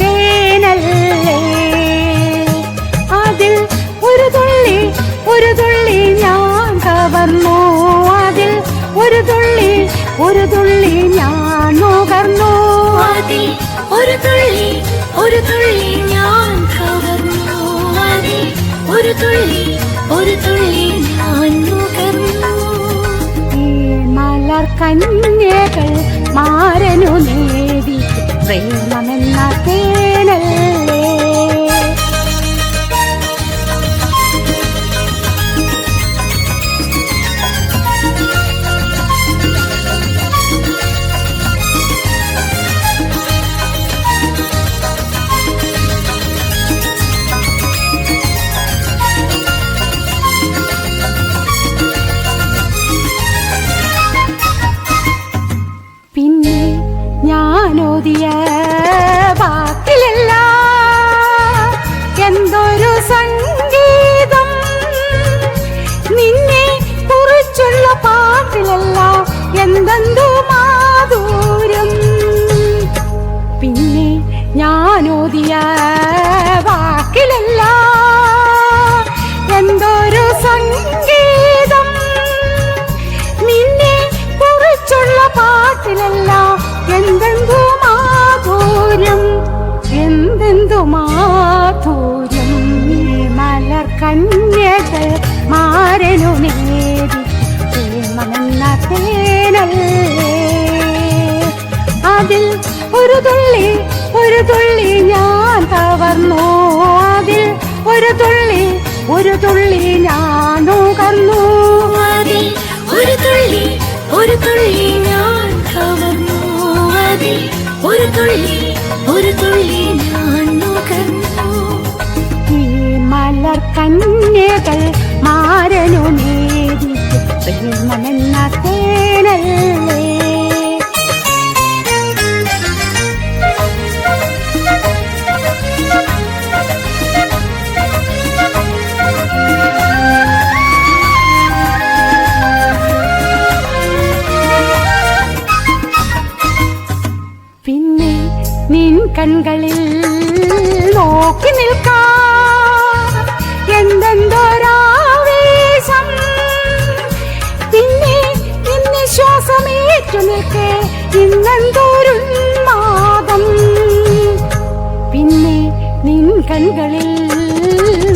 തേനല്ലേ അതിൽ ഒരു തുള്ളി ഒരു തുള്ളി ഞാൻ കവർന്നു. അതിൽ ഒരു തുള്ളി ഒരു തുള്ളി ഞാൻ നുകർന്നു. അതിൽ ഒരു തുള്ളി ഒരു തുള്ളി ഞാൻ കവർന്നു. അതിൽ ഒരു തുള്ളി ഒരു തുള്ളി ഞാൻ നുകർന്നു. മലർ കന്യകൾ മാരനു നേടി പ്രേമമെന്ന തേനല്ലേ ഞാനോദിയ വാക്കിലല്ല എന്തൊരു സംഗീതം. നിന്നെ കുറിച്ചുള്ള പാട്ടിലല്ല. എന്തെന്തോ മാധുര്യം. പിന്നെ ഞാനോതിയ വാക്കിലല്ല. എന്തൊരു സംഗീതം. നിന്നെ കുറിച്ചുള്ള പാട്ടിലല്ല. എന്തെന്തു തുള്ളി ഒരു തുള്ളി ഞാൻ തവർന്നു അതിൽ ഒരു തുള്ളി ഒരു തുള്ളി ഞാൻ നുകർന്നു അതിൽ ഒരു തുള്ളി ഒരു തുള്ളി ഞാൻ കവർന്നു. അതിൽ ഒരു തുള്ളി ഒരു തുള്ളി ഞാൻ നുകർന്നു ഈ മലർ കന്യകൾ മാരനു നേരി പ്രേമമെന്ന തേനല്ലേ നിൻ കൺകളിൽ നോക്കി നിൽക്കാം. എന്തെന്തോരാവേശം? പിന്നെ ഇന്ന് ശ്വാസമേറ്റു നിൽക്കെ ഇന്നെന്തോരുന്മാദം പിന്നെ നിൻ കൺകളിൽ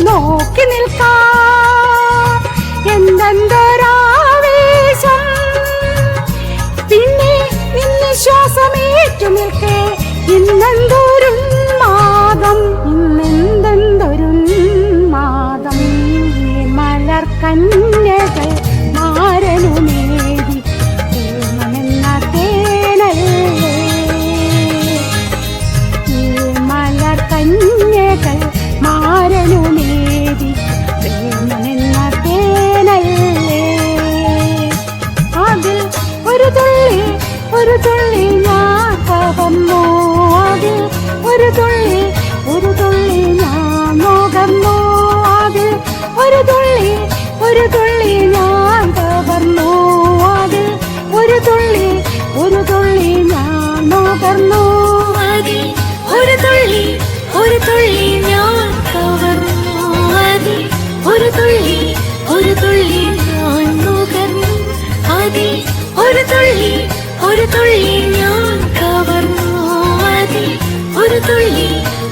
നോക്കി നിൽക്കാം. എന്തെന്തോരാവേശം? പിന്നെ ഇന്ന് ശ്വാസമേറ്റു നിൽക്കെ ഇന്നെന്തോരും മാതം ഇന്നെന്തെന്തൊരു മാതം. മലർ തേനല്ലേ? ഈ മലർ കന്യകൾ തേനല്ലേ? ഒരു തുള്ളി ഒരു തുള്ളി ഞാൻ കവർന്നു അതിൽ ഒരു തുള്ളി ഒരു തുള്ളി ഞാൻ നുകർന്നു അതിൽ ഒരു തുള്ളി ഒരു തുള്ളി ഞാൻ കവർന്നു അതിൽ ഒരു തുള്ളി ഒരു തുള്ളി ഞാൻ നുകർന്നു അതിൽ ഒരു തുള്ളി ഒരു തുള്ളി ഞാൻ കവർന്നു അതിൽ ഒരു തുള്ളി ഒരു തുള്ളി ഞാൻ നുകർന്നു അതിൽ ഒരു തുള്ളി ഒരു തുള്ളി ഞാൻ കവർന്നു അതിൽ ഒരു തുള്ളി